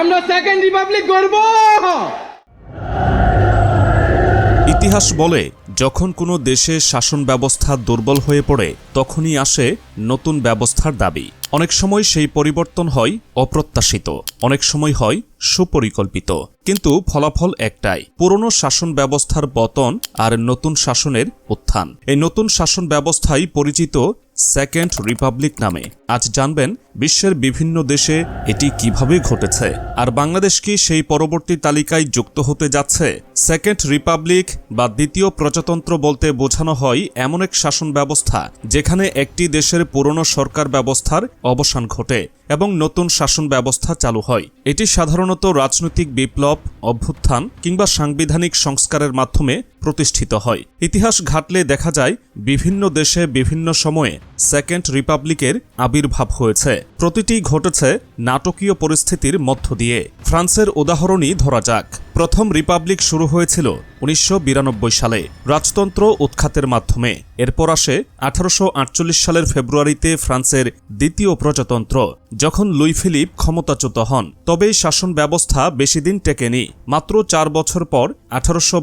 আমরা second Republic করব ইতিহাস বলে, যখন কোনো দেশে শাসন ব্যবস্থা দুর্বল হয়ে পড়ে, তখনই আসে নতুন ব্যবস্থার দাবি। অনেক সময় সেই পরিবর্তন হয় অপ্রত্যাশিত, অনেক সময় হয় সুপরিকল্পিত। কিন্তু ফলাফল একটাই, পুরনো শাসন ব্যবস্থার পতন আর নতুন শাসনের উত্থান। এই নতুন শাসন ব্যবস্থাই পরিচিত সেকেন্ড রিপাবলিক নামে। আজ জানবেন বিশ্বের বিভিন্ন দেশে এটি কীভাবে ঘটেছে। আর বাংলাদেশ কি সেই পরবর্তী তালিকায় যুক্ত হতে যাচ্ছে? সেকেন্ড রিপাবলিক বা দ্বিতীয় প্রজাতন্ত্র বলতে বোঝানো হয় এমন এক শাসন ব্যবস্থা, যেখানে একটি দেশের পুরনো সরকার ব্যবস্থার অবসান ঘটে। এবং নতুন শাসন ব্যবস্থা চালু হয়। এটি সাধারণত রাজনৈতিক বিপ্লব, অভ্যুত্থান কিংবা সাংবিধানিক সংস্কারের মাধ্যমে প্রতিষ্ঠিত হয়। ইতিহাস ঘাটলে দেখা যায়, বিভিন্ন দেশে বিভিন্ন সময়ে সেকেন্ড রিপাবলিকের আবির্ভাব হয়েছে। প্রতিটি ঘটেছে নাটকীয় পরিস্থিতির মধ্য দিয়ে। ফ্রান্সের উদাহরণই ধরা যাক। প্রথম রিপাবলিক শুরু হয়েছিল উনিশশো বিরানব্বই সালে রাজতন্ত্র উৎখাতের মাধ্যমে। এরপর আসে আঠারোশো আটচল্লিশ সালের ফেব্রুয়ারিতে ফ্রান্সের দ্বিতীয় প্রজাতন্ত্র যখন লুই ফিলিপ ক্ষমতাচ্যুত হন তবে শাসন ব্যবস্থা বেশি দিন টেকেনি। মাত্র চার বছর পর, আঠারোশো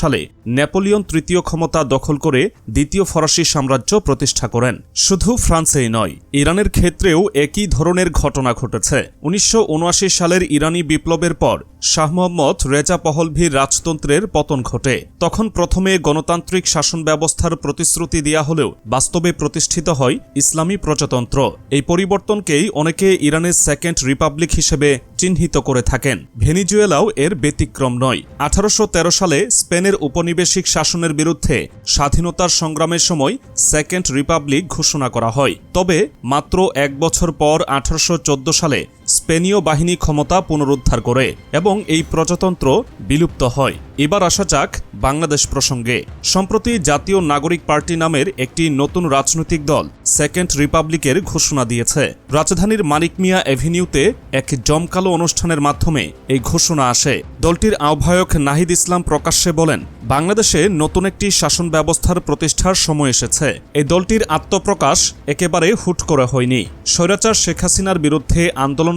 সালে নেপোলিয়ন তৃতীয় ক্ষমতা দখল করে দ্বিতীয় ফরাসি সাম্রাজ্য প্রতিষ্ঠা করেন। শুধু ফ্রান্সেই নয়, ইরানের ক্ষেত্রেও একই ধরনের ঘটনা ঘটেছে। উনিশশো উনআশি সালের ইরানি বিপ্লবের পর, শাহ মোহাম্মদ রেজা পহলভির রাজতন্ত্রের পতন ঘটে। তখন প্রথমে গণতান্ত্রিক শাসন ব্যবস্থার প্রতিশ্রুতি দেয়া হলেও বাস্তবে প্রতিষ্ঠিত হয় ইসলামী প্রজাতন্ত্র। এই পরিবর্তনকেই অনেকে ইরানের সেকেন্ড রিপাবলিক হিসেবে চিহ্নিত করে থাকেন। ভেনিজুয়েলাও এর ব্যতিক্রম নয়। আঠারোশো সালে স্পেনের উপনিবেশিক শাসনের বিরুদ্ধে স্বাধীনতার সংগ্রামের সময় সেকেন্ড রিপাবলিক ঘোষণা করা হয়। তবে মাত্র এক বছর পর আঠারোশো চোদ্দ সালে স্পেনীয় বাহিনী ক্ষমতা পুনরুদ্ধার করে এবং এই প্রজাতন্ত্র বিলুপ্ত হয়। এবার আসা যাক বাংলাদেশ প্রসঙ্গে। সম্প্রতি জাতীয় নাগরিক পার্টি নামের একটি নতুন রাজনৈতিক দল সেকেন্ড রিপাবলিকের ঘোষণা দিয়েছে। রাজধানীর মানিক মিয়া এভিনিউতে এক জমকালো অনুষ্ঠানের মাধ্যমে এই ঘোষণা আসে। দলটির আহ্বায়ক নাহিদ ইসলাম প্রকাশ্যে বলেন, বাংলাদেশে নতুন একটি শাসন ব্যবস্থার প্রতিষ্ঠার সময় এসেছে। এই দলটির আত্মপ্রকাশ একেবারে হুট করে হয়নি। স্বৈরাচার শেখ হাসিনার বিরুদ্ধে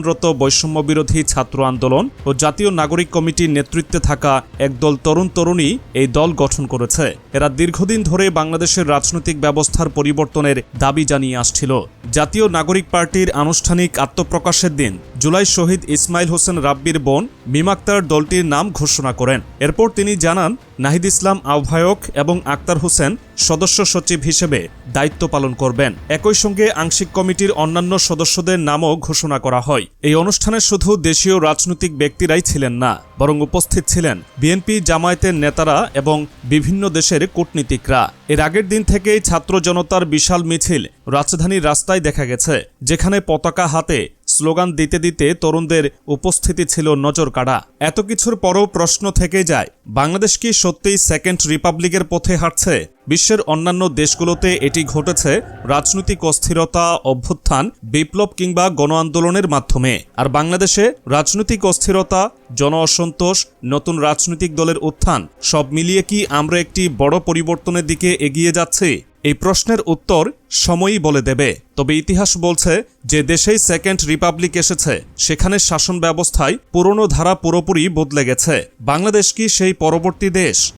আন্দোলনরত বৈষম্য বিরোধী ছাত্র আন্দোলন ও জাতীয় নাগরিক কমিটির নেতৃত্বে থাকা একদল তরুণ তরুণী এই দল গঠন করেছে। এরা দীর্ঘদিন ধরে বাংলাদেশের রাজনৈতিক ব্যবস্থার পরিবর্তনের দাবি জানিয়ে আসছিল। জাতীয় নাগরিক পার্টির আনুষ্ঠানিক আত্মপ্রকাশের দিন, জুলাই শহীদ ইসমাইল হোসেন রাব্বির বোন মিমাক্তার দলটির নাম ঘোষণা করেন। এরপর তিনি জানান নাহিদ ইসলাম আহ্বায়ক এবং আক্তার হোসেন সদস্য সচিব হিসেবে দায়িত্ব পালন করবেন। একই সঙ্গে আংশিক কমিটির অন্যান্য সদস্যদের নামও ঘোষণা করা হয়। এই অনুষ্ঠানে শুধু দেশীয় রাজনৈতিক ব্যক্তিরাই ছিলেন না, বরং উপস্থিত ছিলেন বিএনপি জামায়াতের নেতারা এবং বিভিন্ন দেশের কূটনীতিকরা। এর আগের দিন থেকেই ছাত্র জনতার বিশাল মিছিল রাজধানীর রাস্তায় দেখা গেছে, যেখানে পতাকা হাতে স্লোগান দিতে দিতে তরুণদের উপস্থিতি ছিল নজর কাড়া এত কিছুর পরও প্রশ্ন থেকে যায়, বাংলাদেশ কি সত্যিই সেকেন্ড রিপাবলিকের পথে হাঁটছে? বিশ্বের অন্যান্য দেশগুলোতে এটি ঘটেছে রাজনৈতিক অস্থিরতা, অভ্যুত্থান, বিপ্লব কিংবা গণ আন্দোলনের মাধ্যমে। আর বাংলাদেশে রাজনৈতিক অস্থিরতা, জন অসন্তোষ, নতুন রাজনৈতিক দলের উত্থান, সব মিলিয়ে কি আমরা একটি বড় পরিবর্তনের দিকে এগিয়ে যাচ্ছি? এই প্রশ্নের উত্তর সময়ই বলে দেবে। তবে ইতিহাস বলছে যে দেশেই সেকেন্ড রিপাবলিক এসেছে, সেখানে শাসন ব্যবস্থায় পুরনো ধারা পুরোপুরি বদলে গেছে। বাংলাদেশ কি সেই পরবর্তী দেশ?